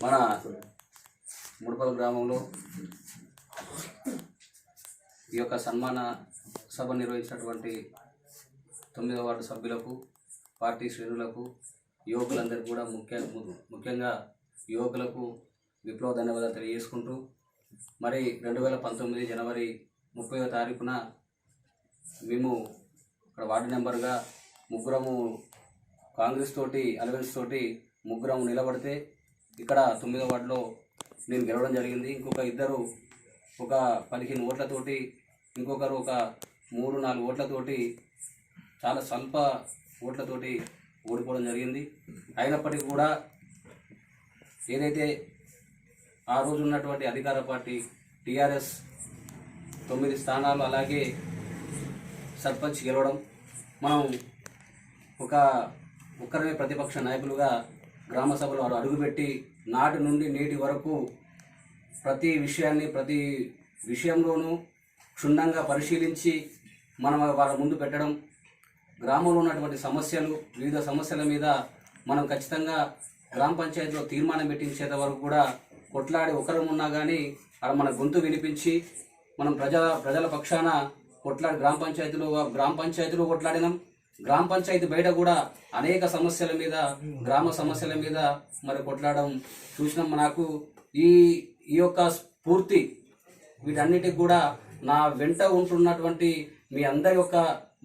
మన ముడపల్ గ్రామంలో ఈ యొక్క సన్మాన సభ నిర్వహించినటువంటి తొమ్మిదవ వార్డు సభ్యులకు పార్టీ శ్రేణులకు యువకులందరికీ కూడా ముఖ్య ముఖ్యంగా యువకులకు విప్లవ ధన్యవాదాలు తెలియజేసుకుంటూ మరి రెండు వేల పంతొమ్మిది జనవరి ముప్పైవ తారీఖున మేము ఇక్కడ వార్డు నెంబర్గా ముగ్గురము కాంగ్రెస్ తోటి అలవెన్స్ తోటి ముగ్గురం నిలబడితే ఇక్కడ తొమ్మిదో వార్డులో నేను గెలవడం జరిగింది. ఇంకొక ఇద్దరు ఒక పదిహేను ఓట్లతోటి ఇంకొకరు ఒక మూడు నాలుగు ఓట్లతోటి చాలా స్వల్ప ఓట్లతోటి ఓడిపోవడం జరిగింది. అయినప్పటికీ కూడా ఏదైతే ఆ రోజు ఉన్నటువంటి అధికార పార్టీ టీఆర్ఎస్ తొమ్మిది స్థానాలు అలాగే సర్పంచ్ గెలవడం మనం ఒక ఒక్కరమే ప్రతిపక్ష నాయకులుగా గ్రామ సభలో వారు అడుగుపెట్టి నాటి నుండి నేటి వరకు ప్రతి విషయాన్ని ప్రతి విషయంలోనూ క్షుణ్ణంగా పరిశీలించి మనం వాళ్ళ ముందు పెట్టడం గ్రామంలో ఉన్నటువంటి సమస్యలు వివిధ సమస్యల మీద మనం ఖచ్చితంగా గ్రామ పంచాయతీలో తీర్మానం పెట్టించేంత వరకు కూడా కొట్లాడి ఒకరం ఉన్నా కానీ అక్కడ మన గొంతు వినిపించి మనం ప్రజల ప్రజల పక్షాన కొట్లాడి గ్రామ పంచాయతీలో గ్రామ పంచాయతీలో కొట్లాడినాం. గ్రామ పంచాయతీ బయట కూడా అనేక సమస్యల మీద గ్రామ సమస్యల మీద మరి కొట్లాడడం చూసినాం. నాకు ఈ ఈ యొక్క స్ఫూర్తి వీటన్నిటికి కూడా నా వెంట ఉంటున్నటువంటి మీ అందరి యొక్క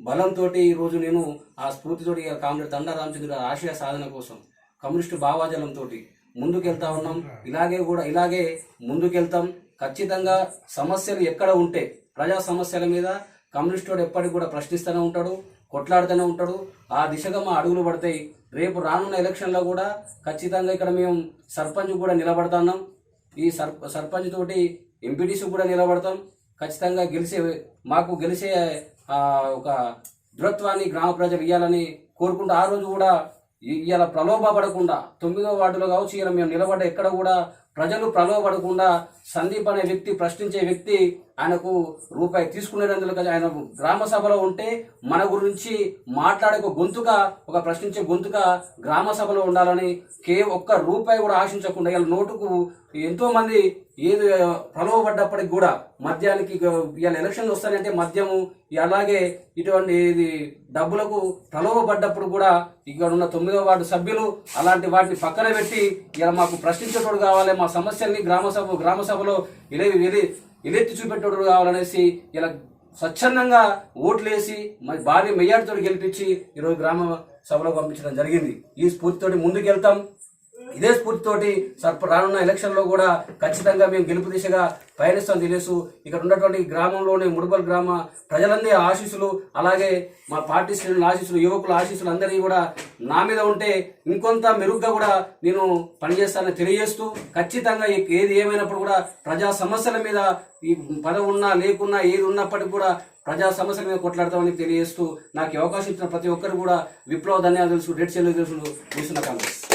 బలంతో ఈరోజు నేను ఆ స్ఫూర్తితోటి కామ్రేడ్ తండా రామచంద్ర ఆశయ సాధన కోసం కమ్యూనిస్టు భావాజలంతో ముందుకెళ్తా ఉన్నాం. ఇలాగే కూడా ఇలాగే ముందుకెళ్తాం. ఖచ్చితంగా సమస్యలు ఎక్కడ ఉంటే ప్రజా సమస్యల మీద కమ్యూనిస్టు ఎప్పటికి కూడా ప్రశ్నిస్తూనే ఉంటాడు. కొట్లాడుతూనే ఉంటాడు. ఆ దిశగా మా అడుగులు పడతాయి. రేపు రానున్న ఎలక్షన్లో కూడా ఖచ్చితంగా ఇక్కడ మేము సర్పంచ్ కూడా నిలబడుతున్నాం. ఈ సర్ సర్పంచ్ తోటి ఎంపీటీసీ కూడా నిలబడతాం. ఖచ్చితంగా గెలిచే మాకు గెలిచే ఒక దృఢత్వాన్ని గ్రామ ప్రజలు ఇవ్వాలని కోరుకుంటూ ఆ రోజు కూడా ఇవాళ ప్రలోభపడకుండా తొమ్మిదో వార్డులో కావచ్చు ఇలా మేము నిలబడ్డ ఎక్కడ కూడా ప్రజలు ప్రలోభపడకుండా సందీప్ అనే వ్యక్తి ప్రశ్నించే వ్యక్తి ఆయనకు రూపాయి తీసుకునేటందుకు ఆయన గ్రామ సభలో ఉంటే మన గురించి మాట్లాడే ఒక గొంతుగా ఒక ప్రశ్నించే గొంతుగా గ్రామ సభలో ఉండాలని కే ఒక్క రూపాయి కూడా ఆశించకుండా ఇలా నోటుకు ఎంతో మంది ఏది ప్రలోభపడ్డప్పటికి కూడా మద్యానికి ఇవాళ ఎలక్షన్లు వస్తాయంటే మద్యము అలాగే ఇటువంటి ఇది డబ్బులకు ప్రలోభపడ్డప్పుడు కూడా ఇక్కడ ఉన్న తొమ్మిదో వార్డు సభ్యులు అలాంటి వాటిని పక్కన పెట్టి ఇలా మాకు ప్రశ్నించేటోడు కావాలి మా సమస్యల్ని గ్రామ సభ గ్రామ సభలో ఇలా వెలి చూపెట్టడం కావాలనేసి ఇలా స్వచ్ఛందంగా ఓట్లేసి మరి భారీ మెయ్యార్తో గెలిపించి ఈరోజు గ్రామ సభలో పంపించడం జరిగింది. ఈ స్ఫూర్తితోటి ముందుకెళ్తాం. ఇదే స్ఫూర్తితోటి సర్ప రానున్న ఎలక్షన్లో కూడా ఖచ్చితంగా మేము గెలుపు దిశగా పయనిస్తాం తెలుసు ఇక్కడ ఉన్నటువంటి గ్రామంలోని ముడుపల్ గ్రామ ప్రజలందరి ఆశీస్సులు అలాగే మా పార్టీ శ్రేణుల ఆశీస్సులు యువకుల ఆశీస్సులు అందరికీ కూడా నా మీద ఉంటే ఇంకొంత మెరుగ్గా కూడా నేను పనిచేస్తానని తెలియజేస్తూ ఖచ్చితంగా ఏది ఏమైనప్పుడు కూడా ప్రజా సమస్యల మీద ఈ పదవి ఉన్నా లేకున్నా ఏది ఉన్నప్పటికీ కూడా ప్రజా సమస్యల మీద కొట్లాడతామని తెలియజేస్తూ నాకు అవకాశం ఇచ్చిన ప్రతి ఒక్కరు కూడా విప్లవ ధన్యవాదాలు తెలుసు రెడ్ చెల్లు తెలుసు చూస్తున్న కాంగ్రెస్.